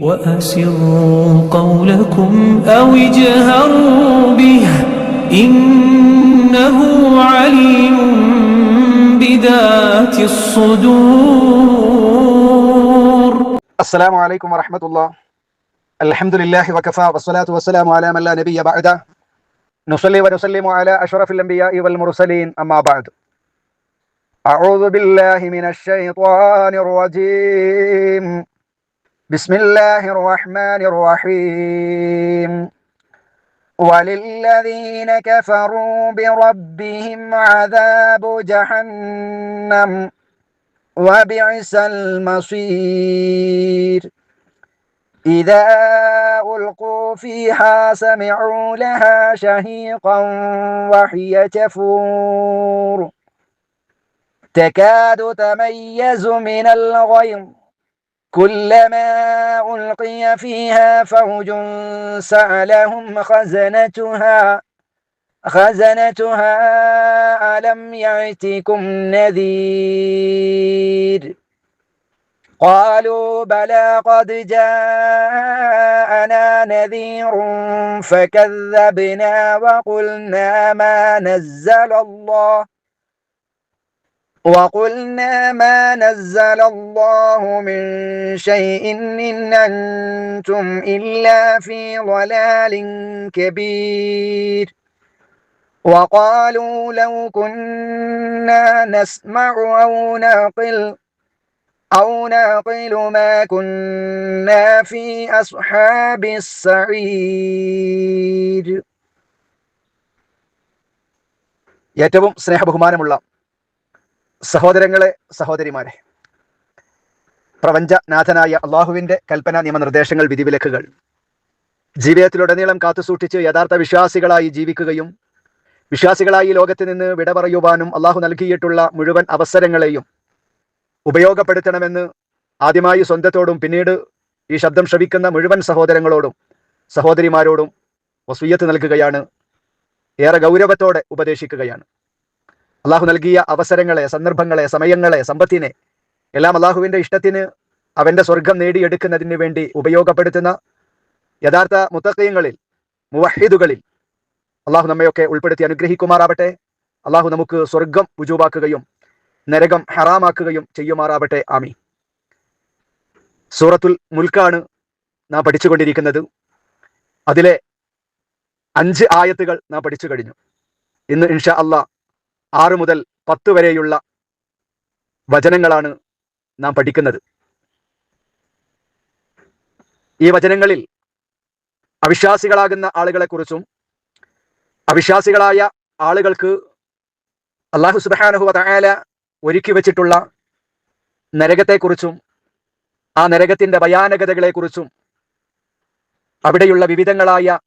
وأسروا قولكم أو اجهروا به إنه عليم بذات الصدور. السلام عليكم ورحمة الله. الحمد لله وكفى والصلاة والسلام على من لا نبي بعده نصلي ونسلم على أشرف الأنبياء والمرسلين أما بعد. أعوذ بالله من الشيطان الرجيم. بسم الله الرحمن الرحيم وللذين كفروا بربهم عذاب جهنم وبئس المصير إذا ألقوا فيها سمعوا لها شهيقا وهي تفور تكاد تميز من الغيظ كلما ألقي فيها فوج سألهم خزنتها خزنتها ألم يأتكم نذير؟ قالوا بلى قد جاءنا نذير فكذبنا وقلنا ما نزل الله. وقلنا ما نزل الله من شيء إن أنتم إلا في ضلال كبير وقالوا لو كنا نسمع أو نعقل أو نعقل ما كنا في أصحاب السعير ഏറ്റവും സ്നേഹബഹുമാനമുള്ള സഹോദരങ്ങളെ സഹോദരിമാരെ പ്രപഞ്ചനാഥനായ അള്ളാഹുവിന്റെ കൽപ്പന നിയമനിർദ്ദേശങ്ങൾ വിധിവിലക്കുകൾ ജീവിതത്തിലുടനീളം കാത്തുസൂക്ഷിച്ച് യഥാർത്ഥ വിശ്വാസികളായി ജീവിക്കുകയും വിശ്വാസികളായി ലോകത്ത് നിന്ന് വിട പറയുവാനും അള്ളാഹു നൽകിയിട്ടുള്ള മുഴുവൻ അവസരങ്ങളെയും ഉപയോഗപ്പെടുത്തണമെന്ന് ആദ്യമായി സ്വന്തത്തോടും പിന്നീട് ഈ ശബ്ദം ശ്രവിക്കുന്ന മുഴുവൻ സഹോദരങ്ങളോടും സഹോദരിമാരോടും വസൂയത്ത് നൽകുകയാണ്. ഏറെ ഗൗരവത്തോടെ ഉപദേശിക്കുകയാണ്. അള്ളാഹു നൽകിയ അവസരങ്ങളെ സന്ദർഭങ്ങളെ സമയങ്ങളെ സമ്പത്തിനെ എല്ലാം അള്ളാഹുവിന്റെ ഇഷ്ടത്തിന് അവന്റെ സ്വർഗം നേടിയെടുക്കുന്നതിന് വേണ്ടി ഉപയോഗപ്പെടുത്തുന്ന യഥാർത്ഥ മുത്തക്കയങ്ങളിൽ മുവഹിദുകളിൽ അള്ളാഹു നമ്മയൊക്കെ ഉൾപ്പെടുത്തി അനുഗ്രഹിക്കുമാറാവട്ടെ. അള്ളാഹു നമുക്ക് സ്വർഗം ഉജൂബാക്കുകയും നരകം ഹറാമാക്കുകയും ചെയ്യുമാറാവട്ടെ. ആമി സൂറത്തുൽ മുൽക്കാണ് നാം പഠിച്ചുകൊണ്ടിരിക്കുന്നത്. അതിലെ അഞ്ച് ആയത്തുകൾ നാം പഠിച്ചു കഴിഞ്ഞു. ഇന്ന് ഇൻഷാ അള്ളാഹ് ആറ് മുതൽ പത്ത് വരെയുള്ള വചനങ്ങളാണ് നാം പഠിക്കുന്നത്. ഈ വചനങ്ങളിൽ അവിശ്വാസികളാകുന്ന ആളുകളെക്കുറിച്ചും അവിശ്വാസികളായ ആളുകൾക്ക് അള്ളാഹു സുബാനഹു തആല ഒരുക്കി വച്ചിട്ടുള്ള നരകത്തെക്കുറിച്ചും ആ നരകത്തിന്റെ ഭയാനകതകളെക്കുറിച്ചും അവിടെയുള്ള വിവിധങ്ങളായ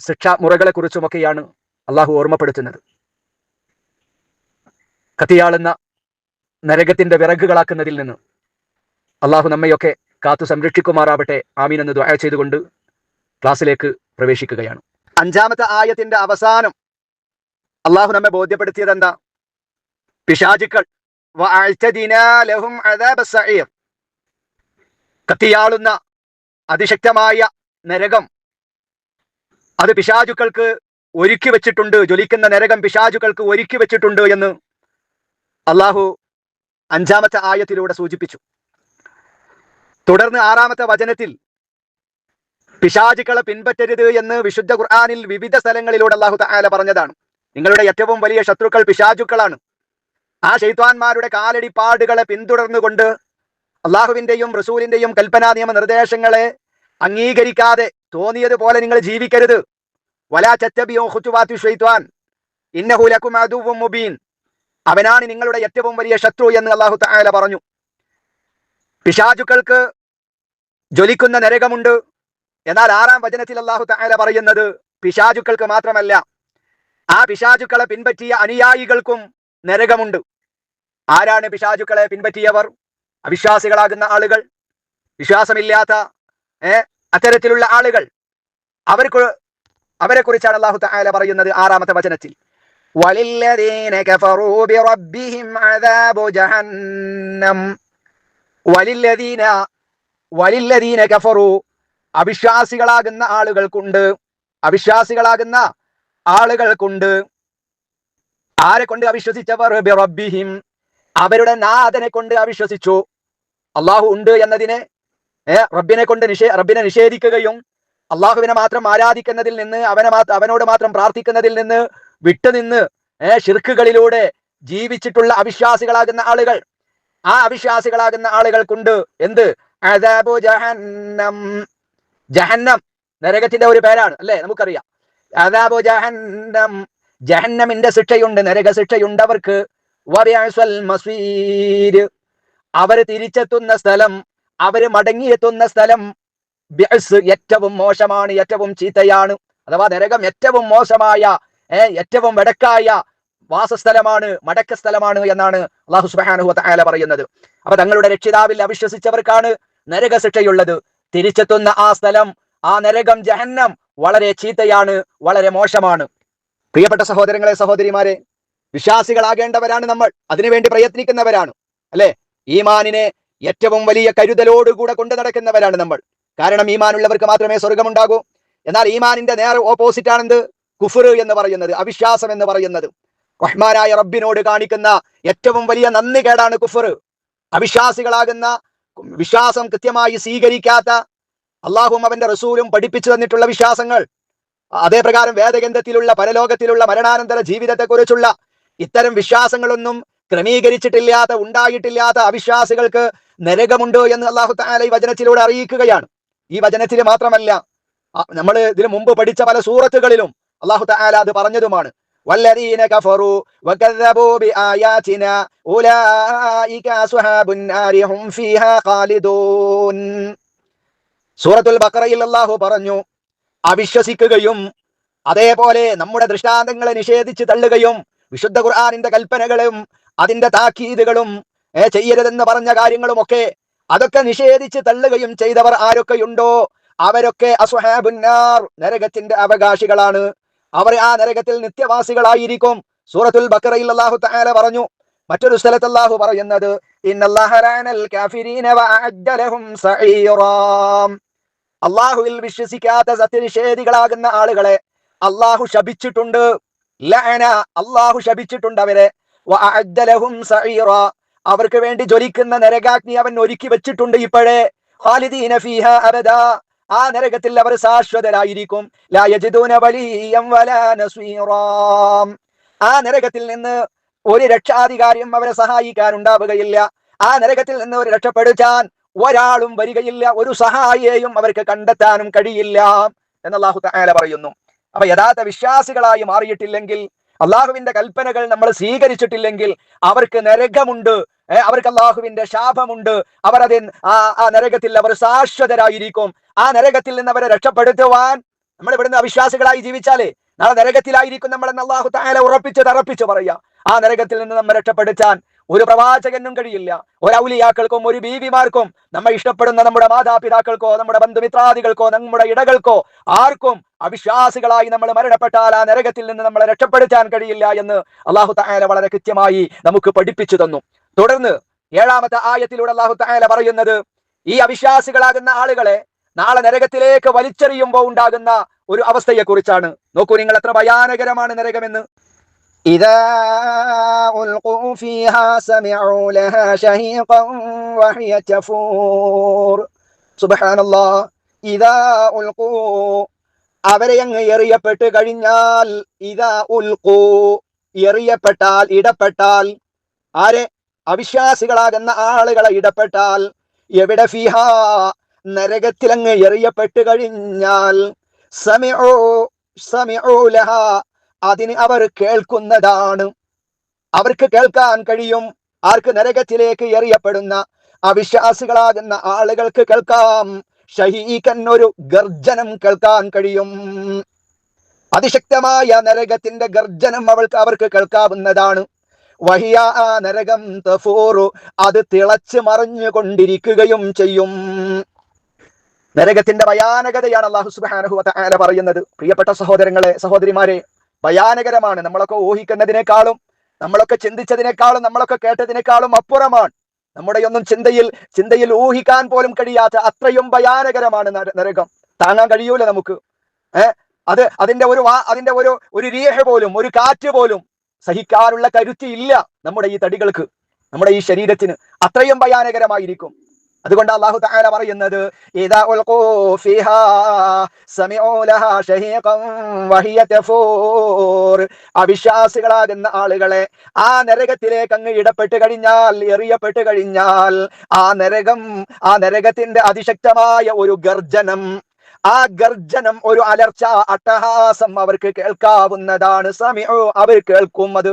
ശിക്ഷാ മുറകളെക്കുറിച്ചുമൊക്കെയാണ് അള്ളാഹു ഓർമ്മപ്പെടുത്തുന്നത്. കത്തിയാളുന്ന നരകത്തിന്റെ വിറകുകളാക്കുന്നതിൽ നിന്ന്. അള്ളാഹു നമ്മയൊക്കെ കാത്തു സംരക്ഷിക്കുമാറാവട്ടെ. ആമീൻ എന്ന് ദ്വായ ചെയ്തുകൊണ്ട് ക്ലാസ്സിലേക്ക് പ്രവേശിക്കുകയാണ്. അഞ്ചാമത്തെ ആയത്തിന്റെ അവസാനം അള്ളാഹു നമ്മെ ബോധ്യപ്പെടുത്തിയത് എന്താ പിശാചുക്കൾ കത്തിയാളുന്ന അതിശക്തമായ നരകം. അത് പിശാചുക്കൾക്ക് ഒരുക്കി വെച്ചിട്ടുണ്ട്. ജ്വലിക്കുന്ന നരകം പിശാചുക്കൾക്ക് ഒരുക്കി വെച്ചിട്ടുണ്ട് എന്ന് അള്ളാഹു അഞ്ചാമത്തെ ആയത്തിലൂടെ സൂചിപ്പിച്ചു. തുടർന്ന് ആറാമത്തെ വചനത്തിൽ പിശാചുക്കളെ പിൻപറ്റരുത് എന്ന് വിശുദ്ധ ഖുർആാനിൽ വിവിധ സ്ഥലങ്ങളിലൂടെ അള്ളാഹു താല പറഞ്ഞതാണ്. നിങ്ങളുടെ ഏറ്റവും വലിയ ശത്രുക്കൾ പിശാചുക്കളാണ്. ആ ശൈത്വാന്മാരുടെ കാലടിപ്പാടുകളെ പിന്തുടർന്നുകൊണ്ട് അള്ളാഹുവിന്റെയും റസൂലിന്റെയും കൽപ്പനാ നിയമ നിർദ്ദേശങ്ങളെ അംഗീകരിക്കാതെ തോന്നിയതുപോലെ നിങ്ങൾ ജീവിക്കരുത്. വലാ ചറ്റബിയോ ഹുറ്റുവാത്തു ഷെയ്ത്വാൻ ഇന്നഹുലക്കും മുബീൻ. അവനാണ് നിങ്ങളുടെ ഏറ്റവും വലിയ ശത്രു എന്ന് അള്ളാഹു താല പറഞ്ഞു. പിശാചുക്കൾക്ക് ജ്വലിക്കുന്ന നരകമുണ്ട്. എന്നാൽ ആറാം വചനത്തിൽ അള്ളാഹു താല പറയുന്നത് പിശാചുക്കൾക്ക് മാത്രമല്ല. ആ പിശാചുക്കളെ പിൻപറ്റിയ അനുയായികൾക്കും നരകമുണ്ട്. ആരാണ് പിശാചുക്കളെ പിൻപറ്റിയവർ? അവിശ്വാസികളാകുന്ന ആളുകൾ. വിശ്വാസമില്ലാത്ത അത്തരത്തിലുള്ള ആളുകൾ. അവർക്ക് അവരെ കുറിച്ചാണ് അള്ളാഹു താല പറയുന്നത് ആറാമത്തെ വചനത്തിൽ. وللذين كفروا بربهم عذاب جهنم وللذين വലില്ലദീന കഫറു അവിശ്വാസികളാകുന്ന ആളുകൾക്കുണ്ട് അവിശ്വാസികളാകുന്ന ആളുകൾക്കുണ്ട് ആരെ കൊണ്ട് അവിശ്വസിച്ചവർ ബിറബ്ബിഹിം അവരുടെ നാഥനെ കൊണ്ട് അവിശ്വസിച്ചു അള്ളാഹു ഉണ്ട് എന്നതിനെ ഏ റബ്ബിനെ കൊണ്ട് നിഷേ റബ്ബിനെ നിഷേധിക്കുകയും അള്ളാഹുവിനെ മാത്രം ആരാധിക്കുന്നതിൽ നിന്ന് അവനെ മാത്രം അവനോട് മാത്രം പ്രാർത്ഥിക്കുന്നതിൽ നിന്ന് വിട്ടുനിന്ന് ഷിർക്കുകളിലൂടെ ജീവിച്ചിട്ടുള്ള അവിശ്വാസികളാകുന്ന ആളുകൾ. ആ അവിശ്വാസികളാകുന്ന ആളുകൾക്കുണ്ട് എന്ത്? അതാബു ജഹന്നം. ജഹന്നം നരകത്തിന്റെ ഒരു പേരാണ് അല്ലേ? നമുക്കറിയാം. അതാബു ജഹന്നം. ജഹന്നമിന്റെ ശിക്ഷയുണ്ട് നരക ശിക്ഷയുണ്ട് അവർക്ക് അവർ തിരിച്ചെത്തുന്ന സ്ഥലം അവർ മടങ്ങിയെത്തുന്ന സ്ഥലം ഏറ്റവും മോശമാണ് ഏറ്റവും ചീത്തയാണ്. അഥവാ നരകം ഏറ്റവും മോശമായ ഏറ്റവും വടക്കായ വാസസ്ഥലമാണ് മടക്ക സ്ഥലമാണ് എന്നാണ് അള്ളാഹു സുബ്ഹാനഹു വതആല പറയുന്നത്. അപ്പൊ തങ്ങളുടെ രക്ഷിതാവിൽ അവിശ്വസിച്ചവർക്കാണ് നരക ശിക്ഷയുള്ളത് തിരിച്ചെത്തുന്ന ആ സ്ഥലം ആ നരകം ജഹന്നം വളരെ ചീത്തയാണ് വളരെ മോശമാണ്. പ്രിയപ്പെട്ട സഹോദരങ്ങളെ സഹോദരിമാരെ വിശ്വാസികളാകേണ്ടവരാണ് നമ്മൾ. അതിനുവേണ്ടി പ്രയത്നിക്കുന്നവരാണ്. അല്ലെ? ഈമാനിനെ ഏറ്റവും വലിയ കരുതലോടുകൂടെ കൊണ്ടു നടക്കുന്നവരാണ് നമ്മൾ. കാരണം ഈമാനുള്ളവർക്ക് മാത്രമേ സ്വർഗമുണ്ടാകൂ എന്നാൽ ഈമാനിന്റെ നേരെ ഓപ്പോസിറ്റ് ആണെന്ത്? കുഫർ എന്ന് പറയുന്നത് അവിശ്വാസം എന്ന് പറയുന്നത്. റഹ്മാനായ റബ്ബിനോട് കാണിക്കുന്ന ഏറ്റവും വലിയ നന്ദി കേടാണ് കുഫർ അവിശ്വാസികളാകുന്ന വിശ്വാസം കൃത്യമായി സ്വീകരിക്കാത്ത അള്ളാഹും അവന്റെ റസൂലും പഠിപ്പിച്ചു തന്നിട്ടുള്ള വിശ്വാസങ്ങൾ അതേ പ്രകാരം വേദഗന്ധത്തിലുള്ള പരലോകത്തിലുള്ള മരണാനന്തര ജീവിതത്തെക്കുറിച്ചുള്ള ഇത്തരം വിശ്വാസങ്ങളൊന്നും ക്രമീകരിച്ചിട്ടില്ലാത്ത ഉണ്ടായിട്ടില്ലാത്ത അവിശ്വാസികൾക്ക് നരകമുണ്ടോ എന്ന് അള്ളാഹു താല ഈ വചനത്തിലൂടെ അറിയിക്കുകയാണ്. ഈ വചനത്തിൽ മാത്രമല്ല നമ്മൾ ഇതിനു മുമ്പ് പഠിച്ച പല സൂറത്തുകളിലും അള്ളാഹു താല അത് പറഞ്ഞതുമാണ് والذين كفروا وكذبوا بآياتنا أولئك أصحاب النار هم فيها خالدون സൂറത്തുൽ ബഖറയിൽ അള്ളാഹു പറഞ്ഞു അവിശ്വസിക്കുകയും അതേപോലെ നമ്മുടെ ദൃഷ്ടാന്തങ്ങളെ നിഷേധിച്ച് തള്ളുകയും വിശുദ്ധ ഖുർആാനിന്റെ കൽപ്പനകളും അതിന്റെ താക്കീതുകളും ഏ, ചെയ്യരുതെന്ന് പറഞ്ഞ കാര്യങ്ങളും ഒക്കെ അതൊക്കെ നിഷേധിച്ച് തള്ളുകയും ചെയ്തവർ ആരൊക്കെയുണ്ടോ അവരൊക്കെ അസുഹാബുന്നാർ നരകത്തിന്റെ അവകാശികളാണ് അവർ ആ നരകത്തിൽ നിത്യവാസികളായിരിക്കും. സൂറത്തുൽ ബക്കറയിൽ അള്ളാഹു താല പറഞ്ഞു മറ്റൊരു സ്ഥലത്ത് അള്ളാഹു പറയുന്നത് അള്ളാഹുവിൽ വിശ്വസിക്കാത്ത സത്യനിഷേധികളാകുന്ന ആളുകളെ അള്ളാഹു ശപിച്ചിട്ടുണ്ട്. ലഅന അള്ളാഹു ശപിച്ചിട്ടുണ്ട് അവരെ. അവർക്ക് വേണ്ടി ജ്വലിക്കുന്ന നരകാഗ്നി അവൻ ഒരുക്കി വെച്ചിട്ടുണ്ട് ഇപ്പോഴേ. ഖാലിദീന ആ നരകത്തിൽ അവർ ശാശ്വതരായിരിക്കും. ലാ യജിദൂന വലിയം വലാ നസീറാം. ആ നരകത്തിൽ നിന്ന് ഒരു രക്ഷാധികാരിയും അവരെ സഹായിക്കാൻ ഉണ്ടാവുകയില്ല ആ നരകത്തിൽ നിന്ന് ഒരു രക്ഷപ്പെടുത്താൻ ഒരാളും വരികയില്ല. ഒരു സഹായിയെയും അവർക്ക് കണ്ടെത്താനും കഴിയില്ല. എന്ന് അള്ളാഹു തആല പറയുന്നു. അപ്പൊ യഥാർത്ഥ വിശ്വാസികളായി മാറിയിട്ടില്ലെങ്കിൽ അള്ളാഹുവിന്റെ കൽപ്പനകൾ നമ്മൾ സ്വീകരിച്ചിട്ടില്ലെങ്കിൽ അവർക്ക് നരകമുണ്ട്. അവർക്ക് അള്ളാഹുവിന്റെ ശാപമുണ്ട്. അവർ അത് ആ നരകത്തിൽ അവർ ശാശ്വതരായിരിക്കും. ആ നരകത്തിൽ നിന്ന് അവരെ രക്ഷപ്പെടുത്തുവാൻ നമ്മൾ ഇവിടുന്ന് അവിശ്വാസികളായി ജീവിച്ചാലേ നാളെ നരകത്തിലായിരിക്കും നമ്മൾ എന്ന് അള്ളാഹു താല ഉറപ്പിച്ച് തറപ്പിച്ച് പറയാ. ആ നരകത്തിൽ നിന്ന് നമ്മൾ രക്ഷപ്പെടുത്താൻ ഒരു പ്രവാചകനും കഴിയില്ല. ഒരു ഔലിയാക്കൾക്കും ഒരു ബീവിമാർക്കും നമ്മൾ ഇഷ്ടപ്പെടുന്ന നമ്മുടെ മാതാപിതാക്കൾക്കോ നമ്മുടെ ബന്ധുമിത്രാദികൾക്കോ നമ്മുടെ ഇടകൾക്കോ ആർക്കും അവിശ്വാസികളായി നമ്മൾ മരണപ്പെട്ടാൽ ആ നരകത്തിൽ നിന്ന് നമ്മളെ രക്ഷപ്പെടുത്താൻ കഴിയില്ല എന്ന് അള്ളാഹു തായാല വളരെ കൃത്യമായി നമുക്ക് പഠിപ്പിച്ചു തന്നു. തുടർന്ന് ഏഴാമത്തെ ആയത്തിലൂടെ അള്ളാഹു തായാല പറയുന്നത് ഈ അവിശ്വാസികളാകുന്ന ആളുകളെ നാളെ നരകത്തിലേക്ക് വലിച്ചെറിയുമ്പോൾ ഉണ്ടാകുന്ന ഒരു അവസ്ഥയെക്കുറിച്ചാണ്. നോക്കൂ നിങ്ങൾ എത്ര ഭയാനകരമാണ് നരകമെന്ന്. إذا ألقوا فيها سمعوا لها شهيقا وهي تفور سبحان الله إذا ألقوا അവരെ അങ്ങ് എറിയപ്പെട്ട് കഴിഞ്ഞാൽ ഇതാ ഉൽക്കൂ എറിയപ്പെട്ടാൽ ഇടപെട്ടാൽ ആരെ അവിശ്വാസികളാകുന്ന ആളുകളെ ഇടപെട്ടാൽ എവിടെ ഫിഹ നരകത്തിൽ അങ്ങ് എറിയപ്പെട്ട് കഴിഞ്ഞാൽ സമിഉ സമിഉ ലഹ അതിന് അവർ കേൾക്കുന്നതാണ്. അവർക്ക് കേൾക്കാൻ കഴിയും. ആർക്ക് നരകത്തിലേക്ക് എറിയപ്പെടുന്ന അവിശ്വാസികളാകുന്ന ആളുകൾക്ക് കേൾക്കാം. ഷഹീഖൻ ഒരു ഗർജനം കേൾക്കാൻ കഴിയും. അതിശക്തമായ നരകത്തിന്റെ ഗർജനം അവൾക്ക് അവർക്ക് കേൾക്കാവുന്നതാണ്. വഹിയ ആ നരകം തഫൂറു. അത് തിളച്ച് മറിഞ്ഞുകൊണ്ടിരിക്കുകയും ചെയ്യും. നരകത്തിന്റെ ഭയാനകതയാണ് അള്ളാഹു സുബാനഹു പറയുന്നത്. പ്രിയപ്പെട്ട സഹോദരങ്ങളെ സഹോദരിമാരെ ഭയാനകരമാണ്. നമ്മളൊക്കെ ഊഹിക്കുന്നതിനേക്കാളും നമ്മളൊക്കെ ചിന്തിച്ചതിനേക്കാളും നമ്മളൊക്കെ കേട്ടതിനേക്കാളും അപ്പുറമാണ്. നമ്മുടെ ഒന്നും ചിന്തയിൽ ചിന്തയിൽ ഊഹിക്കാൻ പോലും കഴിയാത്ത അത്രയും ഭയാനകരമാണ് നരകം. താങ്ങാൻ കഴിയൂല നമുക്ക്. ഏർ അത് അതിന്റെ ഒരു അതിന്റെ ഒരു ഒരു രീഹ പോലും ഒരു കാറ്റ് പോലും സഹിക്കാനുള്ള കരുത്തി ഇല്ല നമ്മുടെ ഈ തടികൾക്ക് നമ്മുടെ ഈ ശരീരത്തിന്. അത്രയും ഭയാനകരമായിരിക്കും. അതുകൊണ്ട് അള്ളാഹു തആല പറയുന്നത് അവിശ്വാസികളാകുന്ന ആളുകളെ ആ നരകത്തിലേക്ക് അങ്ങ് ഇടപെട്ട് കഴിഞ്ഞാൽ എറിയപ്പെട്ട് കഴിഞ്ഞാൽ ആ നരകം ആ നരകത്തിന്റെ അതിശക്തമായ ഒരു ഗർജനം ആ ഗർജനം ഒരു അലർച്ച അട്ടഹാസം അവർക്ക് കേൾക്കാവുന്നതാണ്. സമയോ അവർ കേൾക്കും അത്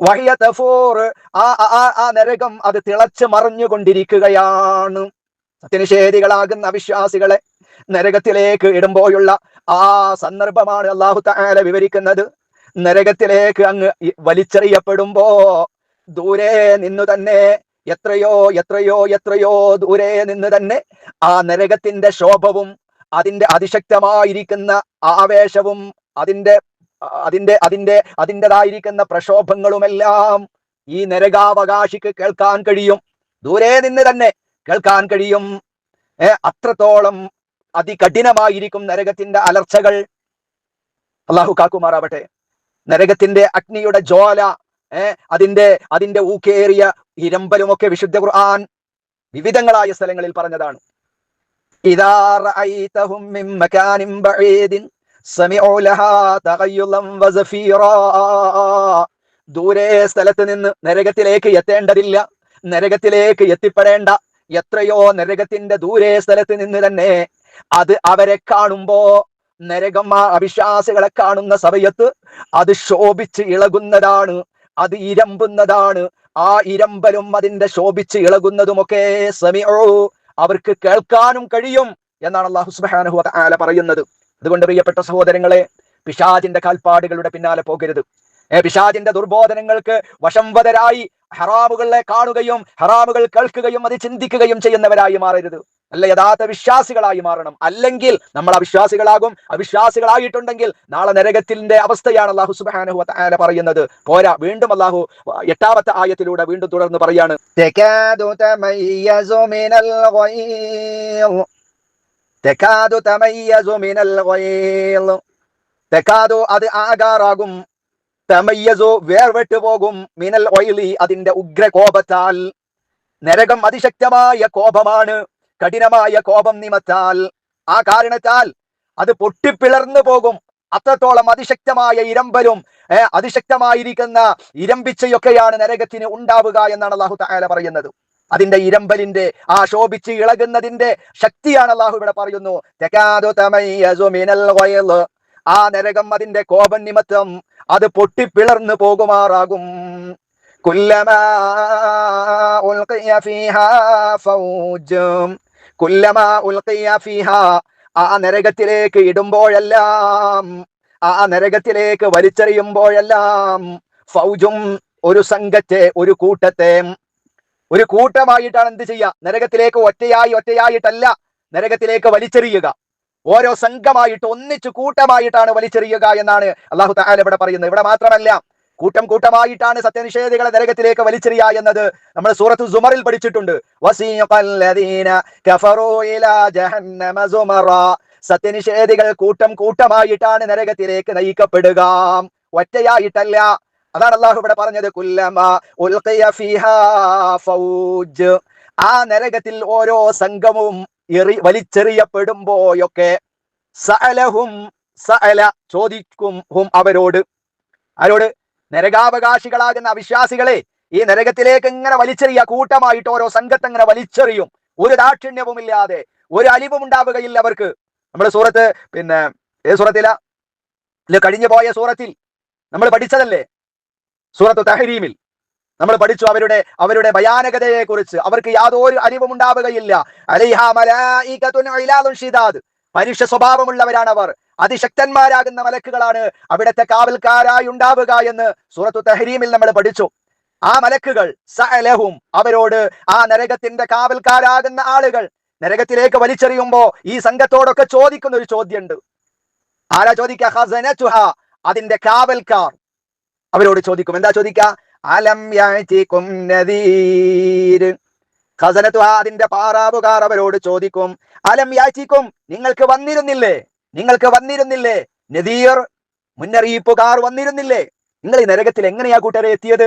വഹിയ തഫോർ ആ ആ- നരകം അത് തിളച്ച് മറിഞ്ഞുകൊണ്ടിരിക്കുകയാണ്. സത്യനിഷേധികളാകുന്ന അവിശ്വാസികളെ നരകത്തിലേക്ക് ഇടുമ്പോഴുള്ള ആ സന്ദർഭമാണ് അള്ളാഹു താല വിവരിക്കുന്നത്. നരകത്തിലേക്ക് അങ്ങ് വലിച്ചെറിയപ്പെടുമ്പോ ദൂരെ നിന്നു തന്നെ എത്രയോ എത്രയോ എത്രയോ ദൂരെ നിന്ന് തന്നെ ആ നരകത്തിന്റെ ശോഭവും അതിന്റെ അതിശക്തമായിരിക്കുന്ന ആവേശവും അതിന്റെ അതിന്റെ അതിന്റെ അതിന്റെതായിരിക്കുന്ന പ്രക്ഷോഭങ്ങളുമെല്ലാം ഈ നരകാവകാശിക്ക് കേൾക്കാൻ കഴിയും. ദൂരെ നിന്ന് തന്നെ കേൾക്കാൻ കഴിയും. അത്രത്തോളം അതികഠിനമായിരിക്കും നരകത്തിന്റെ അലർച്ചകൾ. അള്ളാഹു കാക്കുമാറാവട്ടെ. നരകത്തിന്റെ അഗ്നിയുടെ ജ്വാല ഏർ അതിന്റെ അതിന്റെ ഊക്കേറിയ ഇരമ്പലുമൊക്കെ വിശുദ്ധ ഖുർആൻ വിവിധങ്ങളായ സ്ഥലങ്ങളിൽ പറഞ്ഞതാണ്. ഇദാ സമിഉ ലഹാ ദൂരെ സ്ഥലത്ത് നിന്ന് നരകത്തിലേക്ക് എത്തേണ്ടതില്ല. നരകത്തിലേക്ക് എത്തിപ്പെടേണ്ട. എത്രയോ നരകത്തിന്റെ ദൂരെ സ്ഥലത്ത് നിന്ന് തന്നെ അത് അവരെ കാണുമ്പോ നരകം ആ അവിശ്വാസികളെ കാണുന്ന സമയത്ത് അത് ശോഭിച്ച് ഇളകുന്നതാണ്. അത് ഇരമ്പുന്നതാണ്. ആ ഇരമ്പലും അതിന്റെ ശോഭിച്ച് ഇളകുന്നതുമൊക്കെ സമിഉ. അവർക്ക് കേൾക്കാനും കഴിയും എന്നാണ് അള്ളാഹു സുബ്ഹാനഹു വതആല പറയുന്നത്. അതുകൊണ്ട് പ്രിയപ്പെട്ട സഹോദരങ്ങളെ പിശാചിന്റെ കാൽപ്പാടുകളുടെ പിന്നാലെ പോകരുത്. ഏ പിശാചിന്റെ ദുർബോധനങ്ങൾക്ക് വശംവതരായി ഹറാമുകളെ കാണുകയും ഹറാമുകൾ കേൾക്കുകയും അത് ചിന്തിക്കുകയും ചെയ്യുന്നവരായി മാറരുത്. അല്ല യഥാർത്ഥ വിശ്വാസികളായി മാറണം. അല്ലെങ്കിൽ നമ്മൾ അവിശ്വാസികളാകും. അവിശ്വാസികളായിട്ടുണ്ടെങ്കിൽ നാളെ നരകത്തിന്റെ അവസ്ഥയാണ് അള്ളാഹു സുബാനഹു വതആല പറയുന്നത്. പോരാ വീണ്ടും അള്ളാഹു എട്ടാമത്തെ ആയത്തിലൂടെ വീണ്ടും തുടർന്ന് പറയാണ്. തെക്കാദു തമയ്യസു മിനൽ ഗൈർ തെക്കാദു അത് ആകാറാകും. തമയ്യസു വേർവെട്ടു പോകും മിനൽ ഒയിലി അതിന്റെ ഉഗ്ര കോപത്താൽ നരകം അതിശക്തമായ കോപമാണ്. കഠിനമായ കോപം നിമത്താൽ. ആ കാരണത്താൽ അത് പൊട്ടിപ്പിളർന്നു പോകും. അത്രത്തോളം അതിശക്തമായ ഇരമ്പലും അതിശക്തമായിരിക്കുന്ന ഇരമ്പിച്ചയൊക്കെയാണ് നരകത്തിന് ഉണ്ടാവുക എന്നാണ് അള്ളാഹു തആല പറയുന്നത്. അതിന്റെ ഇരമ്പലിന്റെ ആ ശോഭിച്ച് ഇളകുന്നതിന്റെ ശക്തിയാണ് അള്ളാഹു ഇവിടെ പറയുന്നു. ആ നരകം അതിന്റെ കോപം നിമിത്തം അത് പൊട്ടിപ്പിളർന്നു പോകുമാറാകും. ആ നരകത്തിലേക്ക് ഇടുമ്പോഴെല്ലാം ആ നരകത്തിലേക്ക് വലിച്ചെറിയുമ്പോഴെല്ലാം ഫൗജും ഒരു സംഘത്തെ ഒരു കൂട്ടത്തെ ഒരു കൂട്ടമായിട്ടാണ് എന്ത് ചെയ്യുക? നരകത്തിലേക്ക് ഒറ്റയായി ഒറ്റയായിട്ടല്ല നരകത്തിലേക്ക് വലിച്ചെറിയുക. ഓരോ സംഘമായിട്ട് ഒന്നിച്ചു കൂട്ടമായിട്ടാണ് വലിച്ചെറിയുക എന്നാണ് അള്ളാഹു താല ഇവിടെ പറയുന്നത്. ഇവിടെ മാത്രമല്ല കൂട്ടം കൂട്ടമായിട്ടാണ് സത്യനിഷേധികളെ നരകത്തിലേക്ക് വലിച്ചെറിയ എന്നത് നമ്മൾ സൂറത്ത് സുമറിൽ പഠിച്ചിട്ടുണ്ട്. സത്യനിഷേധികൾ കൂട്ടം കൂട്ടമായിട്ടാണ് നരകത്തിലേക്ക് നയിക്കപ്പെടുക. ഒറ്റയായിട്ടല്ല അതാണ് അള്ളാഹു ഇവിടെ പറഞ്ഞത് ഫൗജ്. ആ നരകത്തിൽ ഓരോ സംഘവും എറി വലിച്ചെറിയപ്പെടുമ്പോയൊക്കെ സഅലഹും സഅല ചോദിക്കും ഹും അവരോട്. ആരോട്? നരകാവകാശികളാകുന്ന അവിശ്വാസികളെ ഈ നരകത്തിലേക്ക് ഇങ്ങനെ വലിച്ചെറിയ കൂട്ടമായിട്ട് ഓരോ സംഘത്തെ ഇങ്ങനെ വലിച്ചെറിയും. ഒരു ദാക്ഷിണ്യവും ഇല്ലാതെ ഒരു അലിവും ഉണ്ടാവുകയില്ല അവർക്ക്. നമ്മുടെ സൂറത്ത് പിന്നെ ഏത് സൂറത്തില? കഴിഞ്ഞു പോയ സൂറത്തിൽ നമ്മൾ പഠിച്ചതല്ലേ? സൂറത്ത് തഹരീമിൽ നമ്മൾ പഠിച്ചു അവരുടെ അവരുടെ ഭയാനകതയെ കുറിച്ച് അവർക്ക് യാതൊരു അറിവും ഉണ്ടാവുകയില്ല. മനുഷ്യ സ്വഭാവമുള്ളവരാണ് അവർ അതിശക്തന്മാരാകുന്ന മലക്കുകളാണ് അവിടുത്തെ കാവൽക്കാരായി ഉണ്ടാവുക എന്ന് സൂറത്തു തഹരീമിൽ നമ്മൾ പഠിച്ചു. ആ മലക്കുകൾ സഅലഹും അവരോട് ആ നരകത്തിന്റെ കാവൽക്കാരാകുന്ന ആളുകൾ. നരകത്തിലേക്ക് വലിച്ചെറിയുമ്പോ ഈ സംഘത്തോടൊക്കെ ചോദിക്കുന്ന ഒരു ചോദ്യമുണ്ട്. ആരാ ചോദിക്ക? ഖസനതുഹ അതിന്റെ കാവൽക്കാർ. അവരോട് ചോദിക്കും. എന്താ ചോദിക്ക? അലം അതിന്റെ പാറാവുകാർ അവരോട് ചോദിക്കും. അലം യാച്ചിക്കും നിങ്ങൾക്ക് വന്നിരുന്നില്ലേ? നിങ്ങൾക്ക് വന്നിരുന്നില്ലേ? നദീർ മുന്നറിയിപ്പുകാർ വന്നിരുന്നില്ലേ? നിങ്ങൾ ഈ നരകത്തിൽ എങ്ങനെയാ കൂട്ടരെ എത്തിയത്?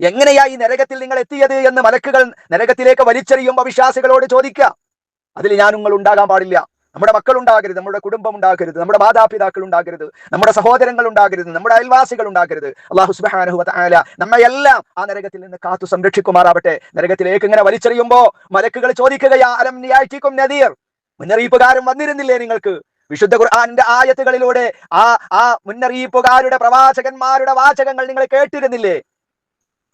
എങ്ങനെയാ ഈ നരകത്തിൽ നിങ്ങൾ എത്തിയത്? എന്ന് മലക്കുകൾ നരകത്തിലേക്ക് വലിച്ചെറിയുമ്പോൾ വിശ്വാസികളോട് ചോദിക്കുക അതിൽ ഞാൻ നിങ്ങൾ ഉണ്ടാകാൻ പാടില്ല. നമ്മുടെ മക്കൾ ഉണ്ടാകരുത് നമ്മുടെ കുടുംബം ഉണ്ടാകരുത് നമ്മുടെ മാതാപിതാക്കൾ ഉണ്ടാകരുത് നമ്മുടെ സഹോദരങ്ങൾ ഉണ്ടാകരുത് നമ്മുടെ അയൽവാസികൾ ഉണ്ടാകരുത് അള്ളാഹു തആല നമ്മയെല്ലാം ആ നരകത്തിൽ നിന്ന് കാത്തു സംരക്ഷിക്കുമാറാവട്ടെ. നരകത്തിലേക്ക് ഇങ്ങനെ വലിച്ചെറിയുമ്പോ മലക്കുകൾ ചോദിക്കുകയാ അലം നദീർ? മുന്നറിയിപ്പുകാരും വന്നിരുന്നില്ലേ നിങ്ങൾക്ക്? വിശുദ്ധ ഖുർആാനിന്റെ ആയത്തുകളിലൂടെ ആ ആ മുന്നറിയിപ്പുകാരുടെ പ്രവാചകന്മാരുടെ വാചകങ്ങൾ നിങ്ങൾ കേട്ടിരുന്നില്ലേ?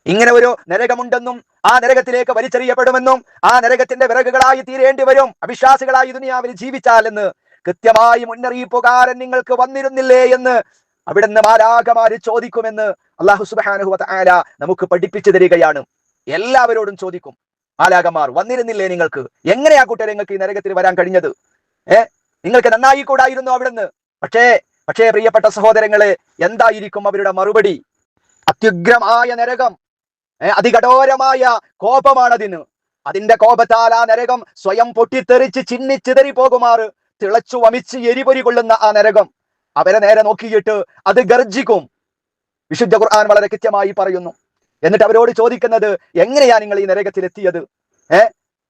ഇങ്ങനെ ഒരു നരകമുണ്ടെന്നും ആ നരകത്തിലേക്ക് വലിച്ചെറിയപ്പെടുമെന്നും ആ നരകത്തിന്റെ വിറകുകളായി തീരേണ്ടി വരും. അവിശ്വാസികളായി ദുനിയാവിൽ ജീവിച്ചാലെന്ന് കൃത്യമായി മുന്നറിയിപ്പുകാരൻ നിങ്ങൾക്ക് വന്നിരുന്നില്ലേ എന്ന് അവിടുന്ന് മാരാകമാര് ചോദിക്കുമെന്ന് അള്ളാഹു സുബാനുഹു ആല നമുക്ക് പഠിപ്പിച്ചു തരികയാണ്. എല്ലാവരോടും ചോദിക്കും മാലാകമാർ വന്നിരുന്നില്ലേ നിങ്ങൾക്ക്? എങ്ങനെയാ കൂട്ടരെ നിങ്ങൾക്ക് ഈ നരകത്തിൽ വരാൻ കഴിഞ്ഞത്? ഏ? നിങ്ങൾക്ക് നന്നായി കൂടായിരുന്നു അവിടുന്ന്. പക്ഷേ പക്ഷേ പ്രിയപ്പെട്ട സഹോദരങ്ങളെ എന്തായിരിക്കും അവരുടെ മറുപടി? അത്യുഗ്രമായ നരകം. അതികഠോരമായ കോപമാണതിന്. അതിന്റെ കോപത്താൽ ആ നരകം സ്വയം പൊട്ടിത്തെറിച്ച് ചിന്നിച്ചിതറി പോകുമാറ്. തിളച്ചു വമിച്ച് എരിപൊരി കൊള്ളുന്ന ആ നരകം. അവരെ നേരെ നോക്കിയിട്ട് അത് ഗർജിക്കും വിശുദ്ധ ഖുർആൻ വളരെ കൃത്യമായി പറയുന്നു. എന്നിട്ട് അവരോട് ചോദിക്കുന്നത് എങ്ങനെയാ നിങ്ങൾ ഈ നരകത്തിലെത്തിയത്? ഏ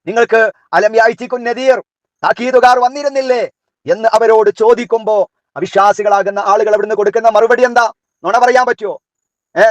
നിങ്ങൾക്ക് അലം യാഴ്ചിക്കും നദീർ താക്കീതുകാർ വന്നിരുന്നില്ലേ? എന്ന് അവരോട് ചോദിക്കുമ്പോ അവിശ്വാസികളാകുന്ന ആളുകൾ അവിടുന്ന് കൊടുക്കുന്ന മറുപടി എന്താ? നുണ പറയാൻ പറ്റുമോ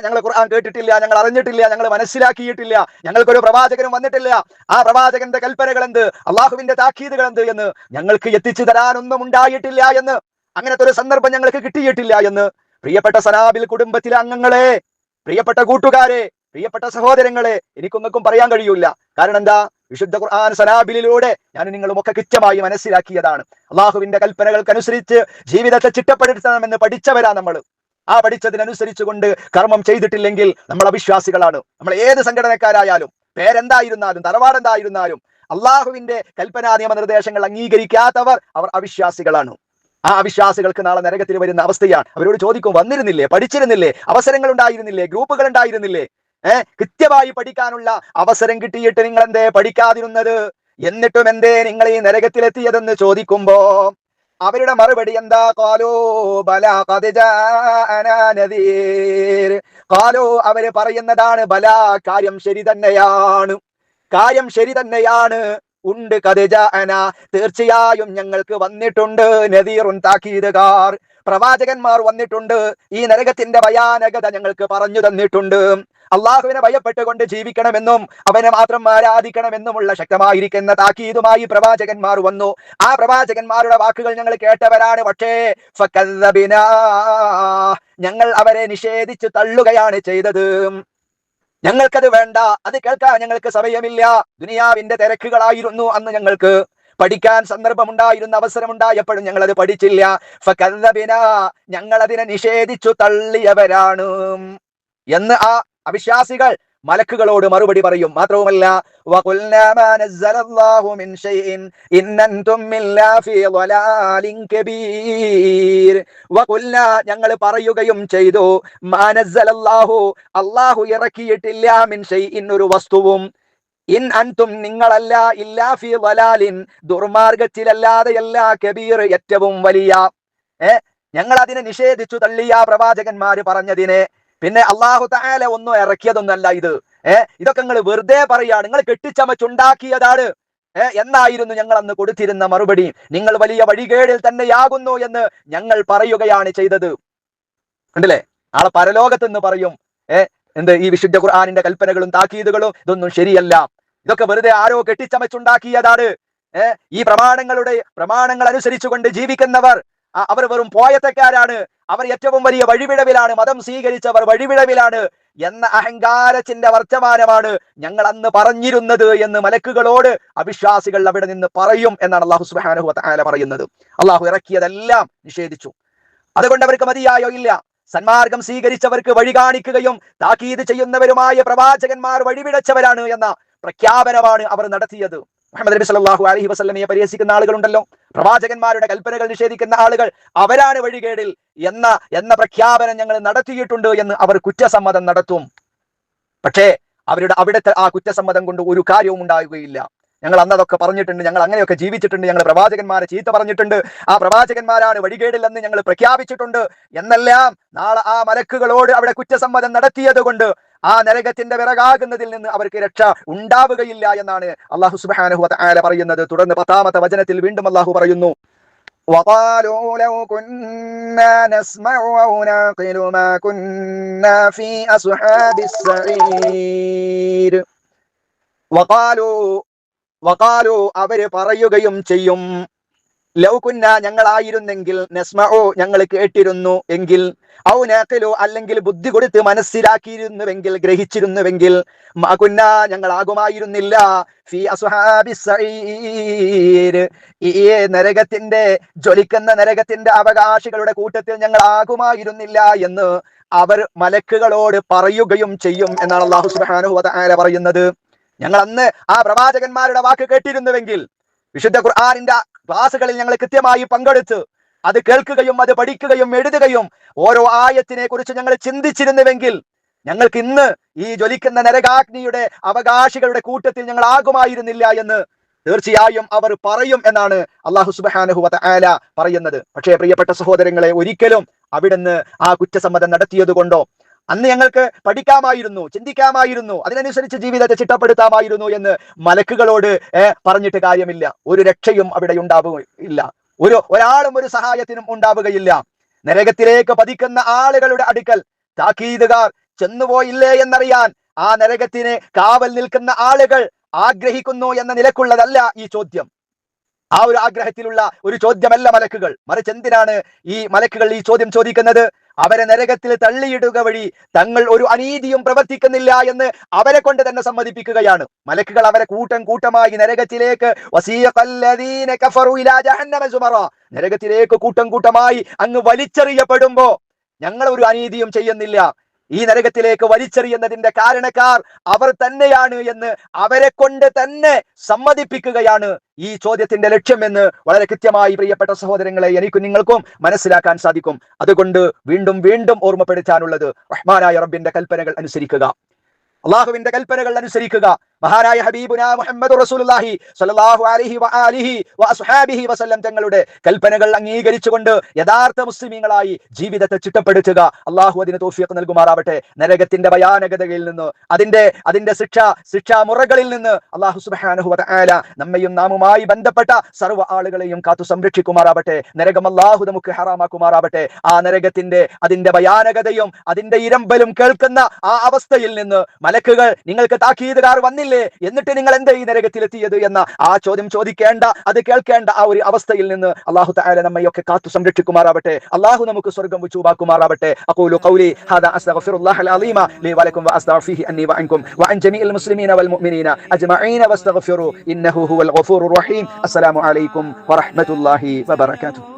ഞങ്ങൾ ഖുർആൻ കേട്ടിട്ടില്ല ഞങ്ങൾ അറിഞ്ഞിട്ടില്ല ഞങ്ങൾ മനസ്സിലാക്കിയിട്ടില്ല ഞങ്ങൾക്കൊരു പ്രവാചകനും വന്നിട്ടില്ല. ആ പ്രവാചകന്റെ കൽപ്പനകൾ എന്ത് അള്ളാഹുവിന്റെ താക്കീതുകൾ എന്ത് എന്ന് ഞങ്ങൾക്ക് എത്തിച്ചു തരാനൊന്നും ഉണ്ടായിട്ടില്ല എന്ന്. അങ്ങനത്തെ ഒരു സന്ദർഭം ഞങ്ങൾക്ക് കിട്ടിയിട്ടില്ല എന്ന്. പ്രിയപ്പെട്ട സനാബിൽ കുടുംബത്തിലെ അംഗങ്ങളെ പ്രിയപ്പെട്ട കൂട്ടുകാരെ പ്രിയപ്പെട്ട സഹോദരങ്ങളെ എനിക്കൊന്നും പറയാൻ കഴിയൂല. കാരണം എന്താ? വിശുദ്ധ ഖുർആൻ സനാബിലിലൂടെ ഞാൻ നിങ്ങളും ഒക്കെ കൃത്യമായി മനസ്സിലാക്കിയതാണ്. അള്ളാഹുവിന്റെ കൽപ്പനകൾക്കനുസരിച്ച് ജീവിതത്തെ ചിട്ടപ്പെടുത്തണമെന്ന് പഠിച്ചവരാ നമ്മൾ ആ പഠിച്ചതിനനുസരിച്ചുകൊണ്ട് കർമ്മം ചെയ്തിട്ടില്ലെങ്കിൽ നമ്മൾ അവിശ്വാസികളാണ്. നമ്മൾ ഏത് സംഘടനക്കാരായാലും പേരെന്തായിരുന്നാലും തറവാടെന്തായിരുന്നാലും അള്ളാഹുവിന്റെ കൽപ്പനാ നിയമ നിർദ്ദേശങ്ങൾ അംഗീകരിക്കാത്തവർ അവർ അവിശ്വാസികളാണ്. ആ അവിശ്വാസികൾക്ക് നാളെ നരകത്തിൽ വരുന്ന അവസ്ഥയാണ്. അവരോട് ചോദിക്കും വന്നിരുന്നില്ലേ? പഠിച്ചിരുന്നില്ലേ? അവസരങ്ങൾ ഉണ്ടായിരുന്നില്ലേ? ഗ്രൂപ്പുകൾ ഉണ്ടായിരുന്നില്ലേ? ഏഹ് കൃത്യമായി പഠിക്കാനുള്ള അവസരം കിട്ടിയിട്ട് നിങ്ങൾ എന്തേ പഠിക്കാതിരുന്നത്? എന്നിട്ടും എന്തേ നിങ്ങൾ ഈ നരകത്തിലെത്തിയതെന്ന് ചോദിക്കുമ്പോ അവരുടെ മറുപടി എന്താ? കാലോ ബല നദീർ. കാലോ അവർ പറയുന്നതാണ് ബല കാര്യം ശരി തന്നെയാണ്. കാര്യം ശരി തന്നെയാണ്. ഉണ്ട് കഥജ അന തീർച്ചയായും ഞങ്ങൾക്ക് വന്നിട്ടുണ്ട് നദീറുൻ താക്കീതുകാർ. പ്രവാചകന്മാർ വന്നിട്ടുണ്ട്. ഈ നരകത്തിന്റെ ഭയാനകത ഞങ്ങൾക്ക് പറഞ്ഞു തന്നിട്ടുണ്ട്. അള്ളാഹുവിനെ ഭയപ്പെട്ടുകൊണ്ട് ജീവിക്കണമെന്നും അവനെ മാത്രം ആരാധിക്കണമെന്നുമുള്ള ശക്തമായിരിക്കുന്ന താക്കീതുമായി പ്രവാചകന്മാർ വന്നു. ആ പ്രവാചകന്മാരുടെ വാക്കുകൾ ഞങ്ങൾ കേട്ടവരാണ്. പക്ഷേ. ഞങ്ങൾ അവരെ നിഷേധിച്ചു തള്ളുകയാണ് ചെയ്തത്. ഞങ്ങൾക്കത് വേണ്ട. അത് കേൾക്കാൻ ഞങ്ങൾക്ക് സമയമില്ല. ദുനിയാവിന്റെ തിരക്കുകളായിരുന്നു അന്ന് ഞങ്ങൾക്ക്. പഠിക്കാൻ സന്ദർഭമുണ്ടായിരുന്ന അവസരമുണ്ടായപ്പോഴും ഞങ്ങൾ അത് പഠിച്ചില്ല. ഞങ്ങൾ അതിനെ നിഷേധിച്ചു തള്ളിയവരാണ്. എന്ന് ആ അവിശ്വാസികൾ മലക്കുകളോട് മറുപടി പറയും. മാത്രവുമല്ല ഞങ്ങൾ പറയുകയും ചെയ്തു മാ അള്ളാഹു ഇറക്കിയിട്ടില്ല മിൻ ഷൈഇൻ ഒരു വസ്തുവും. ഇൻ അൻതും നിങ്ങളല്ല ഇല്ലാ ഫീ ളലാലിൻ ദുർമാർഗത്തിലല്ലാതെ എല്ലാ കബീർ ഏറ്റവും വലിയ. ഏ? ഞങ്ങൾ അതിനെ നിഷേധിച്ചു തള്ളിയ പ്രവാചകന്മാര് പറഞ്ഞതിനെ പിന്നെ അള്ളാഹു താല ഒന്നും ഇറക്കിയതൊന്നല്ല ഇത്. ഏർ ഇതൊക്കെ നിങ്ങൾ വെറുതെ പറയാണ് നിങ്ങൾ കെട്ടിച്ചമച്ചുണ്ടാക്കിയതാണ്. ഏർ എന്നായിരുന്നു ഞങ്ങൾ അന്ന് കൊടുത്തിരുന്ന മറുപടി? നിങ്ങൾ വലിയ വഴികേടിൽ തന്നെയാകുന്നു എന്ന് ഞങ്ങൾ പറയുകയാണ് ചെയ്തത്. കണ്ടില്ലേ? ആളെ പരലോകത്ത് നിന്ന് പറയും. ഏ എന്ത് ഈ വിശുദ്ധ ഖുർആാനിന്റെ കൽപ്പനകളും താക്കീതുകളും ഇതൊന്നും ശരിയല്ല. ഇതൊക്കെ വെറുതെ ആരോ കെട്ടിച്ചമച്ചുണ്ടാക്കിയതാണ്. ഏ ഈ പ്രമാണങ്ങളുടെ പ്രമാണങ്ങൾ അനുസരിച്ചുകൊണ്ട് ജീവിക്കുന്നവർ അവർ വെറും പോയത്തക്കാരാണ്. അവർ ഏറ്റവും വലിയ വഴിവിടവിലാണ്. മതം സ്വീകരിച്ചവർ വഴിവിടവിലാണ് എന്ന അഹങ്കാരത്തിന്റെ വർത്തമാനമാണ് ഞങ്ങൾ അന്ന് പറഞ്ഞിരുന്നത് എന്ന് മലക്കുകളോട് അവിശ്വാസികൾ അവിടെ നിന്ന് പറയും എന്നാണ് അള്ളാഹു സുബാനഹു താല പറയുന്നത്. അള്ളാഹു ഇറക്കിയതെല്ലാം നിഷേധിച്ചു. അതുകൊണ്ട് അവർക്ക് മതിയായോ? ഇല്ല. സന്മാർഗം സ്വീകരിച്ചവർക്ക് വഴി കാണിക്കുകയും താക്കീത് ചെയ്യുന്നവരുമായ പ്രവാചകന്മാർ വഴിവിടച്ചവരാണ് എന്ന പ്രഖ്യാപനമാണ് അവർ നടത്തിയത്. മുഹമ്മദ് നബി സല്ലല്ലാഹു അലഹി വസല്ലമയെ പരിഹസിക്കുന്ന ആളുകളുണ്ടല്ലോ. പ്രവാചകന്മാരുടെ കൽപ്പനകൾ നിഷേധിക്കുന്ന ആളുകൾ അവരാണ് വഴികേടിൽ എന്ന എന്ന പ്രഖ്യാപനം ഞങ്ങൾ നടത്തിയിട്ടുണ്ട് എന്ന് അവർ കുറ്റസമ്മതം നടത്തും. പക്ഷേ അവരുടെ അവിടുത്തെ ആ കുറ്റസമ്മതം കൊണ്ട് ഒരു കാര്യവും ഉണ്ടാകുകയില്ല ഞങ്ങൾ അന്ന് അതൊക്കെ പറഞ്ഞിട്ടുണ്ട് ഞങ്ങൾ അങ്ങനെയൊക്കെ ജീവിച്ചിട്ടുണ്ട് ഞങ്ങൾ പ്രവാചകന്മാരെ ചീത്ത പറഞ്ഞിട്ടുണ്ട് ആ പ്രവാചകന്മാരാണ് വഴികേടില്ലെന്ന് ഞങ്ങൾ പ്രഖ്യാപിച്ചിട്ടുണ്ട്. എന്നെല്ലാം നാളെ ആ മലക്കുകളോട് അവിടെ കുറ്റസമ്മതം നടത്തിയത് കൊണ്ട് ആ നരകത്തിന്റെ വിറകാകുന്നതിൽ നിന്ന് അവർക്ക് രക്ഷ ഉണ്ടാവുകയില്ല എന്നാണ് അള്ളാഹു സുബ്ഹാനഹു വതആല പറയുന്നത് തുടർന്ന് പത്താമത്തെ വചനത്തിൽ വീണ്ടും അള്ളാഹു പറയുന്നു وقالوا لو كنا نسمع أو نعقل ما كنا في أصحاب السعير وقالوا وقالوا അവര് പറയുകയും ചെയ്യും ലൗകുന്ന ഞങ്ങളായിരുന്നെങ്കിൽ നെസ്മോ ഞങ്ങൾ കേട്ടിരുന്നു എങ്കിൽ ഔ നേക്കലോ അല്ലെങ്കിൽ ബുദ്ധി കൊടുത്ത് മനസ്സിലാക്കിയിരുന്നുവെങ്കിൽ ഗ്രഹിച്ചിരുന്നുവെങ്കിൽ മകുന്ന ഞങ്ങളാകുമായിരുന്നില്ല. ഫി അസുഹാബി ഈ നരകത്തിന്റെ ജ്വലിക്കുന്ന നരകത്തിന്റെ അവകാശികളുടെ കൂട്ടത്തിൽ ഞങ്ങൾ ആകുമായിരുന്നില്ല എന്ന് അവർ മലക്കുകളോട് പറയുകയും ചെയ്യും എന്നാണ് അള്ളാഹു വതആല പറയുന്നത്. ഞങ്ങൾ അന്ന് ആ പ്രവാചകന്മാരുടെ വാക്ക് കേട്ടിരുന്നുവെങ്കിൽ വിശുദ്ധ ഖുർആാനിന്റെ ക്ലാസ്സുകളിൽ ഞങ്ങൾ കൃത്യമായി പങ്കെടുത്ത് അത് കേൾക്കുകയും അത് പഠിക്കുകയും എഴുതുകയും ഓരോ ആയത്തിനെ കുറിച്ച് ഞങ്ങൾ ചിന്തിച്ചിരുന്നുവെങ്കിൽ ഞങ്ങൾക്ക് ഇന്ന് ഈ ജ്വലിക്കുന്ന നരകാഗ്നിയുടെ അവകാശികളുടെ കൂട്ടത്തിൽ ഞങ്ങൾ ആകുമായിരുന്നില്ല എന്ന് തീർച്ചയായും അവർ പറയും എന്നാണ് അള്ളാഹു സുബാനഹു ആല പറയുന്നത്. പക്ഷേ പ്രിയപ്പെട്ട സഹോദരങ്ങളെ ഒരിക്കലും അവിടുന്ന് ആ കുറ്റസമ്മതം നടത്തിയത് കൊണ്ടോ അന്ന് ഞങ്ങൾക്ക് പഠിക്കാമായിരുന്നു ചിന്തിക്കാമായിരുന്നു അതിനനുസരിച്ച് ജീവിതത്തെ ചിട്ടപ്പെടുത്താമായിരുന്നു എന്ന് മലക്കുകളോട് പറഞ്ഞിട്ട് കാര്യമില്ല. ഒരു രക്ഷയും അവിടെ ഉണ്ടാവുകയില്ല ഒരു ഒരാളും ഒരു സഹായത്തിനും ഉണ്ടാവുകയില്ല. നരകത്തിലേക്ക് പതിക്കുന്ന ആളുകളുടെ അടുക്കൽ താക്കീതുകാർ ചെന്നുപോയില്ലേ എന്നറിയാൻ ആ നരകത്തിന് കാവൽ നിൽക്കുന്ന ആളുകൾ ആഗ്രഹിക്കുന്നു എന്ന നിലക്കുള്ളതല്ല ഈ ചോദ്യം. ആ ഒരു ആഗ്രഹത്തിലുള്ള ഒരു ചോദ്യമല്ല മലക്കുകൾ. മറിച്ച് എന്തിനാണ് ഈ മലക്കുകൾ ഈ ചോദ്യം ചോദിക്കുന്നത്? അവരെ നരകത്തിൽ തള്ളിയിടുക വഴി തങ്ങൾ ഒരു അനീതിയും പ്രവർത്തിക്കുന്നില്ല എന്ന് അവരെ കൊണ്ട് തന്നെ സമ്മതിപ്പിക്കുകയാണ്. മലക്കുകൾ അവരെ കൂട്ടം കൂട്ടമായി നരകത്തിലേക്ക് നരകത്തിലേക്ക് കൂട്ടം കൂട്ടമായി അങ്ങ് വലിച്ചെറിയപ്പെടുമ്പോ ഞങ്ങൾ ഒരു അനീതിയും ചെയ്യുന്നില്ല. ഈ നരകത്തിലേക്ക് വലിച്ചെറിയുന്നതിന്റെ കാരണക്കാർ അവർ തന്നെയാണ് എന്ന് അവരെ കൊണ്ട് തന്നെ സമ്മതിപ്പിക്കുകയാണ് ഈ ചോദ്യത്തിന്റെ ലക്ഷ്യമെന്ന് വളരെ കൃത്യമായി പ്രിയപ്പെട്ട സഹോദരങ്ങളെ എനിക്കും നിങ്ങൾക്കും മനസ്സിലാക്കാൻ സാധിക്കും. അതുകൊണ്ട് വീണ്ടും വീണ്ടും ഓർമ്മപ്പെടുത്താനുള്ളത് റഹ്മാനായ റബ്ബിന്റെ കൽപ്പനകൾ അനുസരിക്കുക. അള്ളാഹുവിന്റെ കൽപ്പനകൾ അനുസരിക്കുക. മഹാനായ ഹബീബുന മുഹമ്മദ് റസൂലുള്ളാഹി സ്വല്ലല്ലാഹു അലൈഹി വആലിഹി വഅസ്ഹാബിഹി വസല്ലം തങ്ങളുടെ കൽപ്പനകൾ അംഗീകരിച്ചുകൊണ്ട് യഥാർത്ഥ മുസ്ലിമീങ്ങളായി ജീവിതത്തെ ചിട്ടപ്പെടുത്തുക. അല്ലാഹു അതിന് തോഫിയൊക്കെ നൽകുമാറാവട്ടെ. നരകത്തിന്റെ ഭയാനകതയിൽ നിന്ന് അതിന്റെ അതിന്റെ ശിക്ഷ ശിക്ഷാ മുറകളിൽ നിന്ന് അള്ളാഹു സുബ്ഹാനഹു വതആല നമ്മയും നാമുമായി ബന്ധപ്പെട്ട സർവ ആളുകളെയും കാത്തു സംരക്ഷിക്കുമാറാവട്ടെ. നരകം അള്ളാഹു നമുക്ക് ഹറാമാക്കുമാറാവട്ടെ. ആ നരകത്തിന്റെ അതിന്റെ ഭയാനകതയും അതിന്റെ ഇരമ്പലും കേൾക്കുന്ന ആ അവസ്ഥയിൽ നിന്ന് മലക്കുകൾ നിങ്ങൾക്ക് താക്കീതുകാർ വന്നില്ലേ. ഇല്ലേ എന്നിട്ട് നിങ്ങൾ എന്തേ ഈ നരകത്തിലെത്തിയത് എന്ന ആ ചോദ്യം ചോദിക്കേണ്ട അത് കേൾക്കേണ്ട ആ ഒരു അവസ്ഥയിൽ നിന്ന് അള്ളാഹു താല നമ്മയൊക്കെ കാത്തു സംരക്ഷിക്കുമാറാവട്ടെ. അള്ളാഹു നമുക്ക് സ്വർഗം ചൂബാക്കുമാറാവട്ടെ അക്കൂലു ഖൗലി ഹദാ അലീമ അന്നി മുസ്ലിമീന വൽ മുഅ്മിനീന ഇന്നഹു ഹുവൽ റഹീം. അസ്സലാമു അലൈക്കും വറഹ്മത്തുള്ളാഹി വബറകാതുഹു.